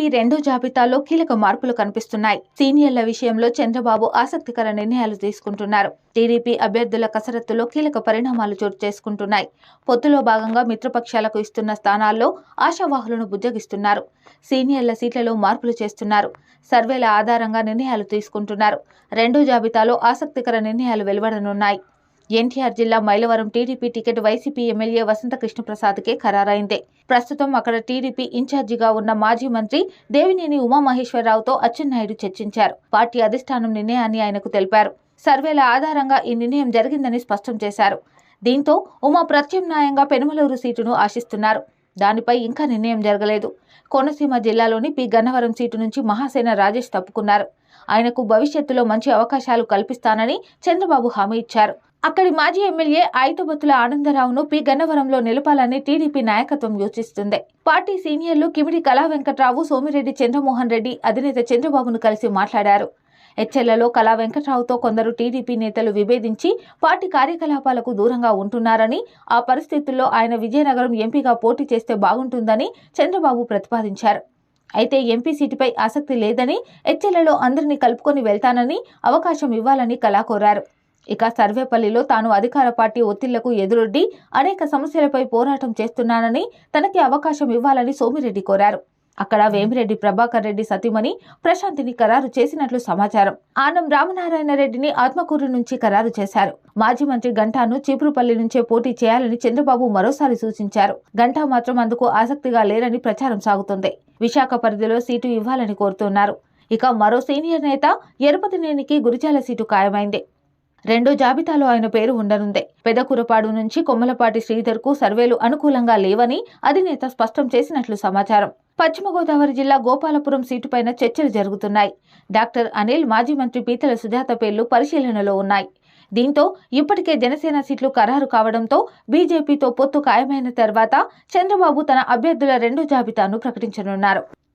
TDP రెండో జాబితాలో కీలక మార్పులు కనిపిస్తున్నాయి. సీనియర్ల విషయంలో చంద్రబాబు ఆసక్తికర నిర్ణయాలు తీసుకుంటున్నారు. టీడీపీ అభ్యర్థుల కసరత్తులో కీలక పరిణామాలు చోటు చేసుకుంటున్నాయి. పొత్తులో భాగంగా మిత్రపక్షాలకు ఇస్తున్న స్థానాల్లో ఆశావాహులను బుజ్జగిస్తున్నారు. సీనియర్ల సీట్లలో మార్పులు చేస్తున్నారు. సర్వేల ఆధారంగా నిర్ణయాలు తీసుకుంటున్నారు. రెండో జాబితాలో ఆసక్తికర నిర్ణయాలు వెలువడనున్నాయి. ఎన్టీఆర్ జిల్లా Mylavaram TDP ticket YCP MLA Vasantha కృష్ణప్రసాద్కే ఖరారైంది. ప్రస్తుతం అక్కడ టీడీపీ ఇన్ఛార్జిగా ఉన్న మాజీ మంత్రి దేవినేని ఉమామహేశ్వరరావుతో అచ్చెన్నాయుడు చర్చించారు. పార్టీ అధిష్టానం నిర్ణయాన్ని ఆయనకు తెలిపారు. సర్వేల ఆధారంగా ఈ నిర్ణయం జరిగిందని స్పష్టం చేశారు. దీంతో ఉమా ప్రత్యామ్నాయంగా పెనుమలూరు సీటును ఆశిస్తున్నారు. దానిపై ఇంకా నిర్ణయం జరగలేదు. కోనసీమ జిల్లాలోని పి. గన్నవరం సీటు నుంచి మహాసేన రాజేష్ తప్పుకున్నారు. ఆయనకు భవిష్యత్తులో మంచి అవకాశాలు కల్పిస్తానని చంద్రబాబు హామీ ఇచ్చారు. అక్కడి మాజీ ఎమ్మెల్యే ఆయుధబత్తుల ఆనందరావును పి. గన్నవరంలో నిలపాలని టీడీపీ నాయకత్వం యోచిస్తుంది. పార్టీ సీనియర్లు కిమిడి కళా వెంకట్రావు సోమిరెడ్డి చంద్రమోహన్ రెడ్డి అధినేత చంద్రబాబును కలిసి మాట్లాడారు. హెచ్ఎల్లలో కళా వెంకట్రావుతో కొందరు టీడీపీ నేతలు విభేదించి పార్టీ కార్యకలాపాలకు దూరంగా ఉంటున్నారని ఆ పరిస్థితుల్లో ఆయన విజయనగరం ఎంపీగా పోటీ చేస్తే బాగుంటుందని చంద్రబాబు ప్రతిపాదించారు. అయితే ఎంపీ సీటుపై ఆసక్తి లేదని హెచ్ఎల్లలో అందరినీ కలుపుకొని వెళ్తానని అవకాశం ఇవ్వాలని కళా కోరారు. ఇక సర్వేపల్లిలో తాను అధికార పార్టీ ఒత్తిళ్ళకు ఎదురొడ్డి అనేక సమస్యలపై పోరాటం చేస్తున్నానని తనకి అవకాశం ఇవ్వాలని సోమిరెడ్డి కోరారు. అక్కడ వేమిరెడ్డి ప్రభాకర్ రెడ్డి సతీమణి ప్రశాంతిని ఖరారు చేసినట్లు సమాచారం. ఆనం రామనారాయణ రెడ్డిని ఆత్మకూరు నుంచి ఖరారు చేశారు. మాజీ మంత్రి గంటాను చీపురుపల్లి నుంచే పోటీ చేయాలని చంద్రబాబు మరోసారి సూచించారు. గంటా మాత్రం అందుకు ఆసక్తిగా లేరని ప్రచారం సాగుతుంది. విశాఖ పరిధిలో సీటు ఇవ్వాలని కోరుతున్నారు. ఇక మరో సీనియర్ నేత ఎరుపతినేనికి గురిజాల సీటు ఖాయమైంది. రెండో జాబితాలో ఆయన పేరు ఉండనుందే. పెదకురపాడు నుంచి కొమ్మలపాటి శ్రీధర్కు సర్వేలు అనుకూలంగా లేవని అధినేత స్పష్టం చేసినట్లు సమాచారం. పశ్చిమ గోదావరి జిల్లా గోపాలపురం సీటుపైన చర్చలు జరుగుతున్నాయి. డాక్టర్ అనిల్ మాజీ మంత్రి పీతల సుజాత పేర్లు పరిశీలనలో ఉన్నాయి. దీంతో ఇప్పటికే జనసేన సీట్లు ఖరారు కావడంతో బీజేపీతో పొత్తు ఖాయమైన తర్వాత చంద్రబాబు తన అభ్యర్థుల రెండో జాబితాను ప్రకటించనున్నారు.